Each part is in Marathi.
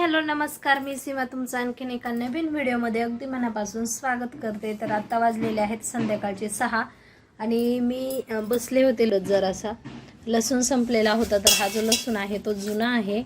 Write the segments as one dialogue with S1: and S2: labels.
S1: हॅलो नमस्कार. मी सीमा तुमचं आणखीन एका नवीन व्हिडिओमध्ये अगदी मनापासून स्वागत करते. तर आत्ता वाजलेले आहेत संध्याकाळचे सहा आणि मी बसले होते ल- जरासा. लसूण संपलेला होता तर हा जो लसूण आहे तो जुना आहे.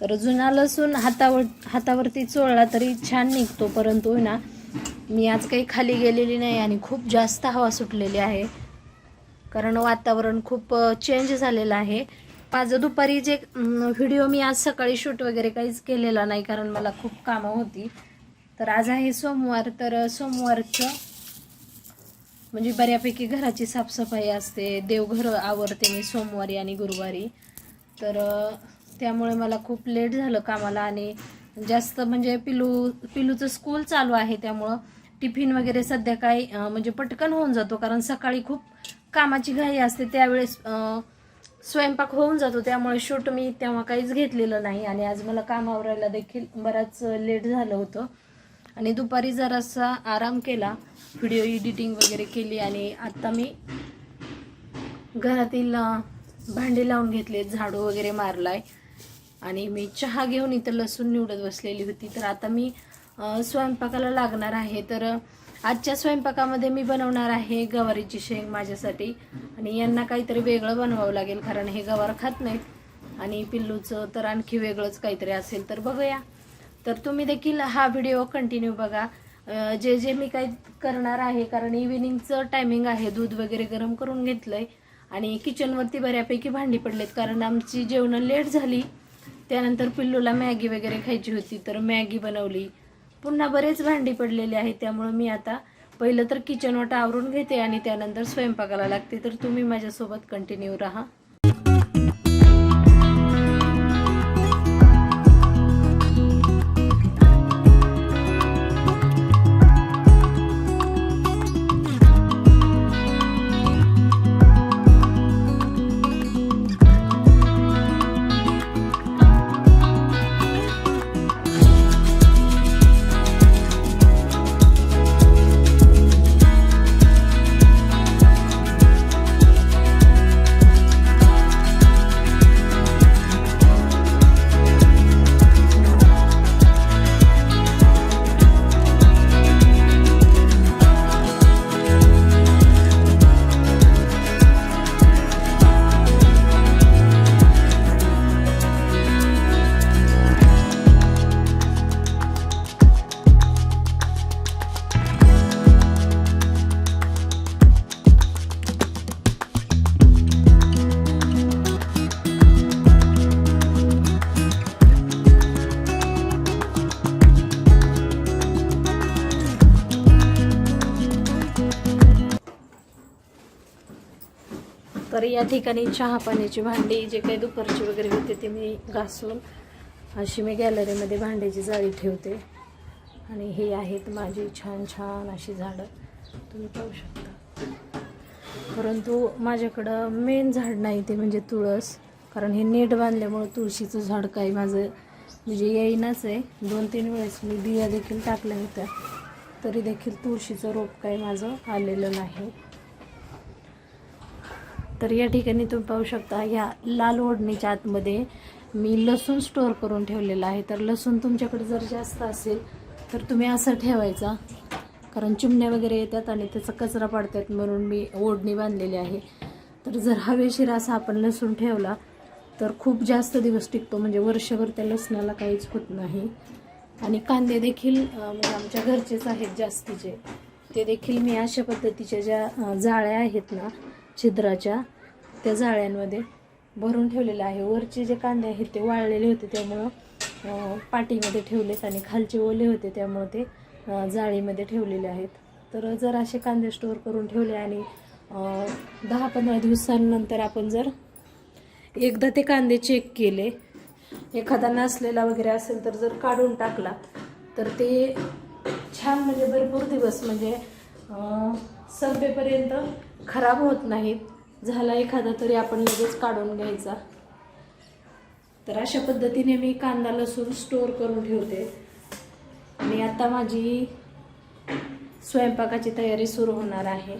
S1: तर जुना लसूण हातावर हातावरती चोळला तरी छान निघतो परंतु आहे ना मी आज काही खाली गेलेली नाही आणि खूप जास्त हवा सुटलेली आहे. कारण वातावरण खूप चेंज झालेलं आहे. माझं दुपारी जे व्हिडिओ मी आज सकाळी शूट वगैरे काहीच केलेला नाही कारण मला खूप कामं होती. तर आज आहे सोमवार तर सोमवारचं म्हणजे बऱ्यापैकी घराची साफसफाई असते. देवघर आवरते मी सोमवारी आणि गुरुवारी. तर त्यामुळे मला खूप लेट झालं कामाला आणि जास्त म्हणजे पिलू पिलूचं स्कूल चालू आहे. त्यामुळं टिफिन वगैरे सध्या काही म्हणजे पटकन होऊन जातो कारण सकाळी खूप कामाची घाई असते. त्यावेळेस स्वयंपाक होऊन जातो त्यामुळे शूट मी तेव्हा काहीच घेतलेलं नाही. आणि आज मला काम आवरायला देखील बराच लेट झालं होतं. आणि दुपारी जरासा आराम केला व्हिडिओ एडिटिंग वगैरे केली आणि आत्ता मी घरातील भांडे भांडी लावून घेतले झाडू वगैरे मारलाय. आणि मी चहा घेऊन इथं लसूण निवडत बसलेली होती. तर आता मी स्वयंपाकाला लागणार आहे. तर आजच्या स्वयंपाकामध्ये मी बनवणार आहे गवारीची शेंग माझ्यासाठी. आणि यांना काहीतरी वेगळं बनवावं लागेल कारण हे गवार खात नाहीत. आणि पिल्लूचं तर आणखी वेगळंच काहीतरी असेल तर बघूया. तर तुम्ही देखील हा व्हिडिओ कंटिन्यू बघा. जे जे मी काही करणार आहे कारण इव्हिनिंगचं टायमिंग आहे दूध वगैरे गरम करून घेतलंय. आणि किचनवरती बऱ्यापैकी भांडी पडलेत कारण आमची जेवणं लेट झाली. त्यानंतर पिल्लूला मॅगी वगैरे खायची होती तर मॅगी बनवली. पुन्हा बरेच भांडी पडलेली आहेत त्यामुळे मी आता पहिलं तर किचन वाटा आवरून घेते आणि त्यानंतर स्वयंपाकाला लागते. तर तुम्ही माझ्यासोबत कंटिन्यू राहा. या ठिकाणी चहा पाण्याची भांडी जे काही दुपारची वगैरे होते ते मी घासून अशी मी गॅलरीमध्ये भांड्याची जाळी ठेवते. आणि हे आहेत माझी छान छान अशी झाडं. तुम्ही पाहू शकता. परंतु माझ्याकडं मेन झाड नाही ते म्हणजे तुळस. कारण हे नेट बांधल्यामुळं तुळशीचं झाड काही माझं म्हणजे येईनाच आहे. दोन तीन वेळेस मी बिया देखील टाकल्या होत्या. तरी देखील तुळशीचं रोप काही माझं आलेलं नाही. तर या ठिकाणी तुम्ही पाहू शकता ह्या लाल ओढणीच्या आतमध्ये मी लसूण स्टोअर करून ठेवलेला आहे. तर लसूण तुमच्याकडे जर जास्त असेल तर तुम्ही असं ठेवायचा. कारण चिमण्या वगैरे येतात आणि त्याचा कचरा पाडतात म्हणून मी ओढणी बांधलेली आहे. तर जर हवेशीर असा आपण लसूण ठेवला तर खूप जास्त दिवस टिकतो. म्हणजे वर्षभर त्या लसणाला काहीच होत नाही. आणि कांदे देखील म्हणजे आमच्या घरचेच आहेत जास्तीचे. ते देखील मी अशा पद्धतीच्या ज्या जाळ्या आहेत ना छिद्राच्या त्या जाळ्यांमध्ये भरून ठेवलेलं आहे. वरचे जे कांदे आहेत ते वाळलेले होते त्यामुळं पाटीमध्ये ठेवलेत आणि खालचे ओले होते त्यामुळं ते जाळीमध्ये ठेवलेले आहेत. तर जर असे कांदे स्टोअर करून ठेवले आणि दहा पंधरा दिवसांनंतर आपण जर एकदा ते कांदे चेक केले एखादा नसलेला वगैरे असेल तर जर काढून टाकला तर ते छान म्हणजे भरपूर दिवस म्हणजे संपेपर्यंत खराब होत नाहीत. झाला एखादा तरी आपण लगेच काढून घ्यायचा. तर अशा पद्धतीने मी कांदा लसूण स्टोअर करून ठेवते. आणि आता माझी स्वयंपाकाची तयारी सुरू होणार आहे.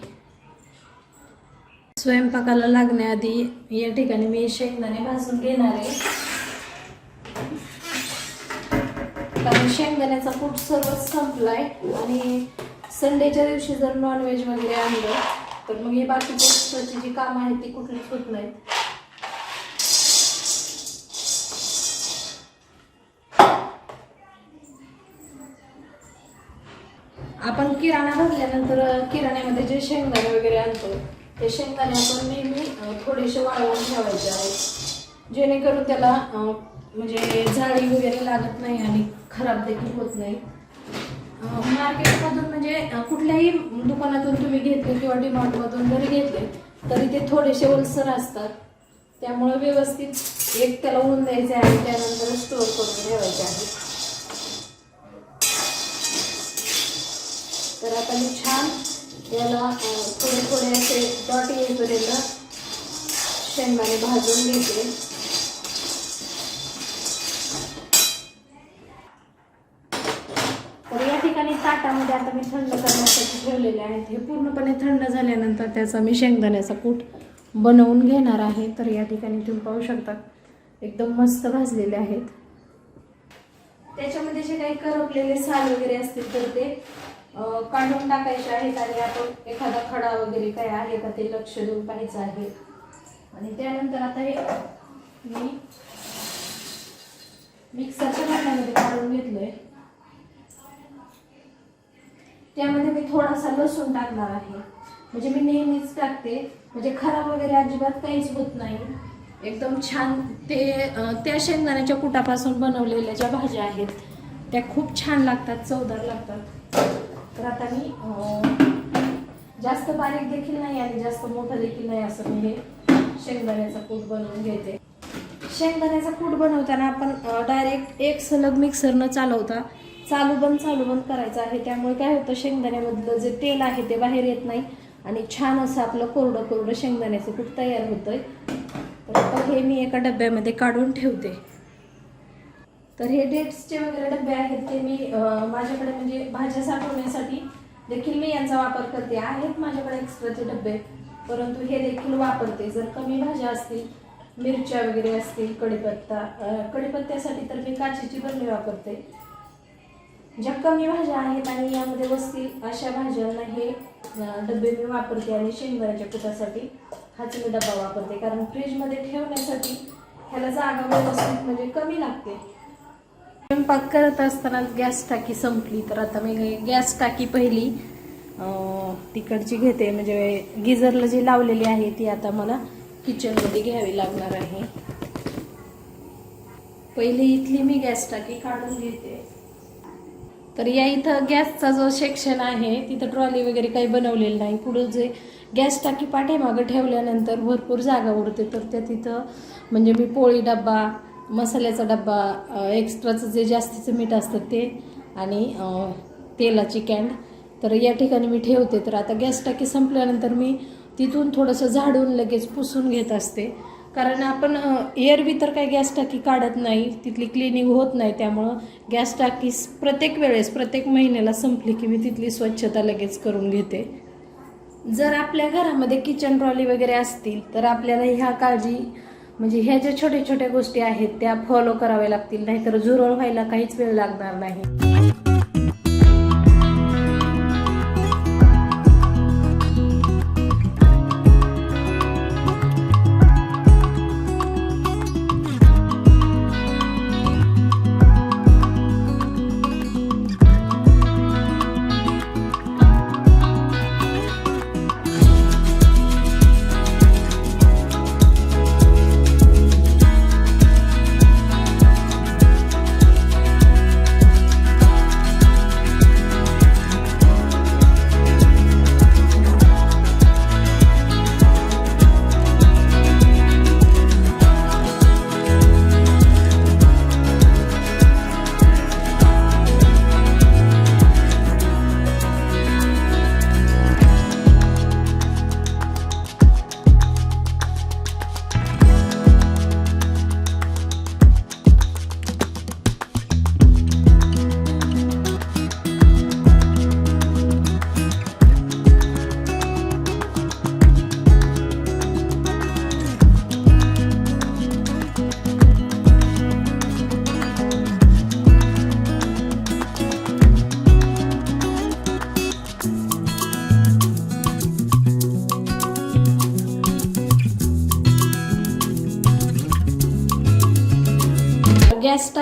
S1: स्वयंपाकाला लागण्याआधी या ठिकाणी मी शेंगदाणे भाजून घेणार आहे. कारण शेंगदाण्याचा कूट सर्वच संपलाय आणि संडेच्या दिवशी जर नॉनव्हेज वगैरे आणलं तर मग हे बाकी पोस्टची जी कामं आहेत ती कुठलीच होत नाहीत. आपण किराणा भरल्यानंतर किराण्यामध्ये जे शेंगदाणे वगैरे आणतो ते शेंगदाणे आपण नेहमी थोडेसे वाळवून ठेवायचे आहेत. जेणेकरून त्याला म्हणजे जाळी वगैरे लागत नाही आणि खराब देखील होत नाही. मार्केटमधून म्हणजे कुठल्याही दुकानातून तुम्ही घेतले किंवा डिमार्टमधून जरी घेतले तरी ते थोडेसे ओलसर असतात. त्यामुळं व्यवस्थित एक त्याला ऊन द्यायचे आहे त्यानंतर स्टोअर करून ठेवायचे आहे. तर आता मी छान याला थोडे थोडे असे डॉट येईपर्यंत शेंगदाणे भाजून घेते. ताटामध्ये आता मी थंड करण्यासाठी ठेवलेले आहेत. हे पूर्णपणे थंड झाल्यानंतर त्याचा मी शेंगदाण्याचा कूट बनवून घेणार आहे. तर या ठिकाणी तुम्ही पाहू शकता एकदम मस्त भाजलेले आहेत. त्याच्यामध्ये जे काही करपलेले साल वगैरे असतील तर ते काढून टाकायचे आहेत आणि आपण एखादा खडा वगैरे काय आहे का ते लक्ष देऊन पाहायचं आहे. आणि त्यानंतर आता हे मी मिक्सरच्या भांड्यामध्ये काढून घेतलंय. त्यामध्ये मी थोडासा लसूण टाकणार आहे. म्हणजे मी नेहमीच टाकते. म्हणजे खराब वगैरे अजिबात काहीच होत नाही. एकदम छान ते त्या शेंगदाण्याच्या कुटापासून बनवलेल्या ज्या भाज्या आहेत त्या खूप छान लागतात चवदार लागतात. तर आता मी जास्त बारीक देखील नाही आणि जास्त मोठं देखील नाही असं मी हे शेंगदाण्याचा कूट बनवून घेते. शेंगदाण्याचा कूट बनवताना आपण डायरेक्ट एक सलग मिक्सरनं चालवता चालू बंद चालू बंद करायचं आहे. त्यामुळे काय होतं शेंगदाण्यामधलं जे तेल आहे ते बाहेर येत नाही. आणि छान असं आपलं कोरडं कोरडं शेंगदाण्याचं कूट तयार होतंय. तर आता हे मी एका डब्यामध्ये काढून ठेवते. तर हे डेट्सचे वगैरे डबे आहेत ते मी माझ्याकडे म्हणजे भाज्या साठवण्यासाठी देखील मी यांचा वापर करते. आहेत माझ्याकडे एक्स्ट्राचे डबे परंतु हे देखील वापरते. जर कमी भाज्या असतील मिरच्या वगैरे असतील कढीपत्ता कडीपत्त्यासाठी कढीपत्त्यासाठी तर मी काचेची बरणी वापरते. ज्या कमी भाज्या आहेत आणि यामध्ये बसतील अशा भाज्यांना हे डबे मी वापरते आणि शेंगदाण्याच्या पिठासाठी हाच मी डबा वापरते. कारण फ्रीजमध्ये ठेवण्यासाठी ह्याला जागा व्यवस्थित म्हणजे कमी लागते. स्वयंपाक करत असताना गॅस टाकी संपली तर आता मी गॅस टाकी पहिली तिकडची घेते. म्हणजे गिझरला जी लावलेली आहे ती आता मला किचनमध्ये घ्यावी लागणार आहे. पहिली इथली मी गॅस टाकी काढून घेते. तर या इथं गॅसचा जो सेक्शन आहे तिथं ट्रॉली वगैरे काही बनवलेलं नाही. पुढं जे गॅस टाकी पाठीमागं ठेवल्यानंतर भरपूर जागा उरते तर त्या तिथं म्हणजे मी पोळी डब्बा मसाल्याचा डब्बा एक्स्ट्राचं जे जास्तीचं मीठ असतं ते आणि तेलाची कॅन. तर या ठिकाणी मी ठेवते. तर आता गॅस टाकी संपल्यानंतर मी तिथून थोडंसं झाडून लगेच पुसून घेत असते. कारण आपण एअरवी एरवी तर काही गॅस टाकी काढत नाही तिथली क्लिनिंग होत नाही त्यामुळं गॅस टाकी प्रत्येक वेळेस प्रत्येक महिन्याला संपली की मी तिथली स्वच्छता लगेच करून घेते. जर आपल्या घरामध्ये किचन ट्रॉली वगैरे असतील तर आपल्याला ह्या काळजी म्हणजे ह्या ज्या छोट्या छोट्या गोष्टी आहेत त्या फॉलो कराव्या लागतील नाहीतर झुरळ व्हायला काहीच वेळ लागणार नाही.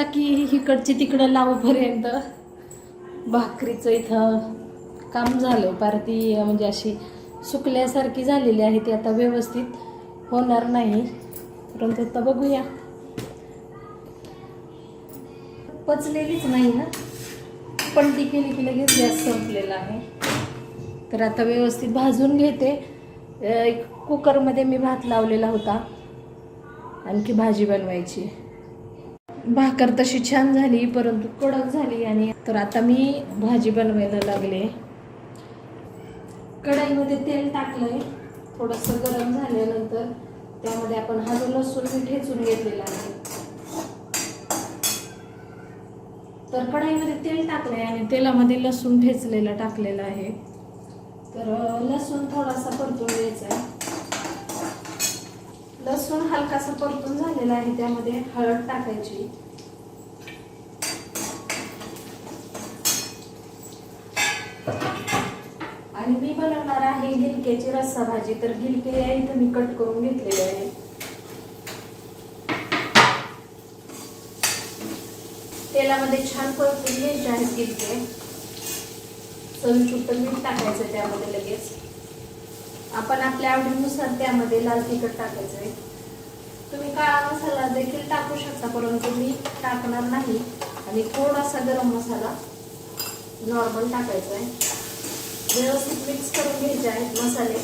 S1: की इकडची तिकडं लावपर्यंत भाकरीचं इथं काम झालं. पार ती म्हणजे अशी सुकल्यासारखी झालेली आहे ती आता व्यवस्थित होणार नाही. परंतु आता बघूया. पचलेलीच नाही ना? पण ती केली की लगेच गॅस संपलेला आहे. तर आता व्यवस्थित भाजून घेते. एक कुकरमध्ये मी भात लावलेला होता. आणखी भाजी बनवायची. भाकर तशी छान झाली परंतु कडक झाली आणि तर आता मी भाजी बनवायला लागले. कढाईमध्ये तेल टाकलंय थोडंसं गरम झाल्यानंतर त्यामध्ये आपण हा जो लसूण मी ठेचून घेतलेला आहे. तर कढईमध्ये तेल टाकलंय आणि तेलामध्ये लसूण ठेचलेला टाकलेला आहे. तर लसूण थोडासा परतून घ्यायचा आहे. लसूण हलकासा परतून झालेला आहे त्यामध्ये हळद टाकायची. आणि मी बनवणार आहे गिलक्याची रस्सा भाजी. तर गिलके या इथं मी कट करून घेतलेले आहे. तेलामध्ये छान परतून घ्यायचे आहेत गिलके. चवीचुट्ट मीठ टाकायचं त्यामध्ये लगेच. आपण आपल्या आवडीनुसार त्यामध्ये लाल तिखट टाकायचं आहे. तुम्ही काळा मसाला देखील टाकू शकता परंतु मी टाकणार नाही. आणि थोडासा गरम मसाला नॉर्मल टाकायचा आहे. व्यवस्थित मिक्स करून घ्यायचे आहेत मसाले.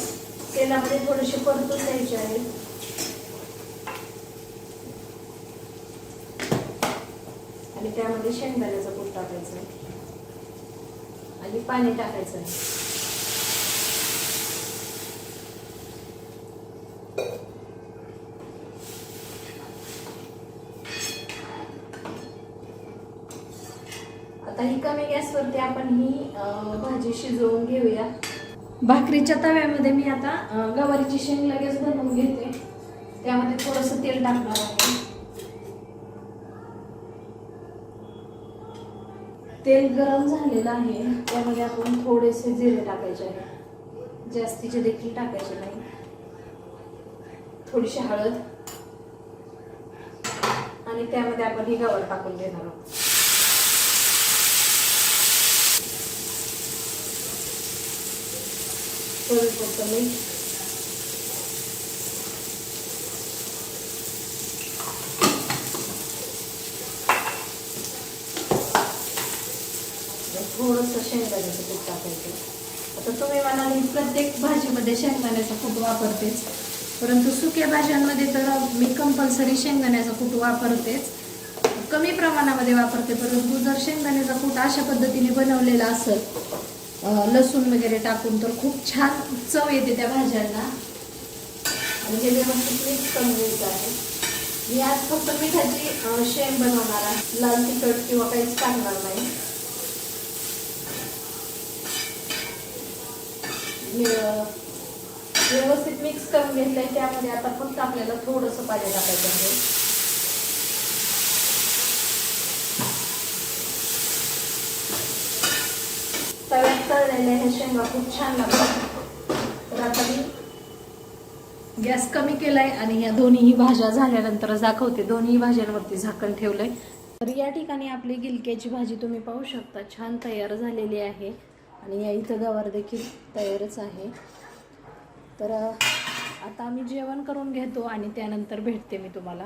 S1: तेलामध्ये थोडेसे परतून द्यायचे आहेत आणि त्यामध्ये शेंगदाण्याचा कूट टाकायचा आहे. आणि पाणी टाकायचं आहे आता ही कमी गॅसवरती आपण ही भाजी शिजवून घेऊया. भाकरीच्या तव्यामध्ये मी आता गवारीची शेंग लगेच बनवून घेते. त्यामध्ये थोडंसं तेल टाकणार आहे. तेल गरम झालेलं आहे. त्यामध्ये आपण थोडेसे जिरे टाकायचे आहे जास्तीचे देखील टाकायचे नाही. थोडीशी हळद. आणि त्यामध्ये आपण ही गवार टाकून देणार आहोत. चवीपुरतं म्हणजे थोडंसं शेंगदाण्याचं कूट टाकायचं. आता तुम्ही म्हणाल प्रत्येक भाजीमध्ये शेंगदाण्याचा कूट वापरतेच. परंतु सुक्या भाज्यांमध्ये तर मी कंपल्सरी शेंगदाण्याचा कूट वापरतेच. कमी प्रमाणामध्ये वापरते परंतु जर शेंगदाण्याचा कूट अशा पद्धतीने बनवलेला असेल लसूण वगैरे टाकून तर खूप छान चव येते त्या भाज्यांना. आणि हे व्यवस्थित मिक्स करून घ्यायचं आहे. मी आज फक्त मिठाची अं, शेंग बनवणार आहे. लाल तिखट किंवा काहीच टाकणार नाही. व्यवस्थित मिक्स करून घेतलंय. त्यामध्ये आता फक्त आपल्याला थोडंसं पाणी टाकायचं आहे. तव्यात ह्या शेंगा खूप छान लागतात. तर आता मी गॅस कमी केलाय आणि या दोन्हीही भाज्या झाल्यानंतर दाखवते दोन्ही भाज्यांवरती झाकण ठेवलंय. तर या ठिकाणी आपली गिलक्याची भाजी तुम्ही पाहू शकता. छान तयार झालेली आहे आणि या इथं गवार देखील तयारच आहे. तर आता आम्ही जेवण करून घेतो आणि त्यानंतर भेटते मी तुम्हाला.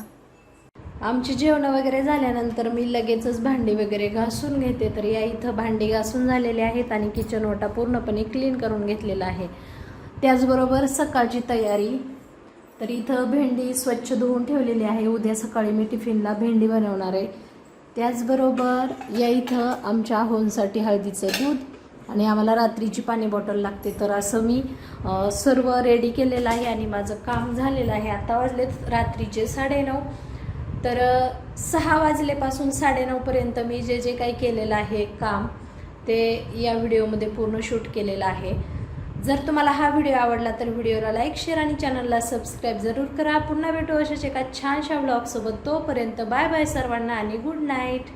S1: आमची जेवणं वगैरे झाल्यानंतर मी लगेचच भांडी वगैरे घासून घेते. तर या इथं भांडी घासून झालेले आहेत आणि किचन ओटा पूर्णपणे क्लीन करून घेतलेला आहे. त्याचबरोबर सकाळची तयारी. तर इथं भेंडी स्वच्छ धुवून ठेवलेली आहे. उद्या सकाळी मी टिफिनला भेंडी बनवणार आहे. त्याचबरोबर या इथं आमच्या आहोंसाठी हळदीचं दूध आणि आम्हाला रात्रीची पाणी बॉटल लागते. तर असं मी सर्व रेडी केलेलं आहे आणि माझं काम झालेलं आहे. आता वाजलेत रात्रीचे साडेनऊ. तर सहा वाजल्यापासून साडेनऊपर्यंत मी जे जे काही केलेलं आहे काम ते या व्हिडिओमध्ये पूर्ण शूट केलेलं आहे. जर तुम्हाला हा व्हिडिओ आवडला तर व्हिडिओला लाईक शेअर आणि चॅनलला सबस्क्राईब जरूर करा. पुन्हा भेटू अशाच एका छानशा ब्लॉगसोबत तोपर्यंत बाय बाय सर्वांना आणि गुड नाईट.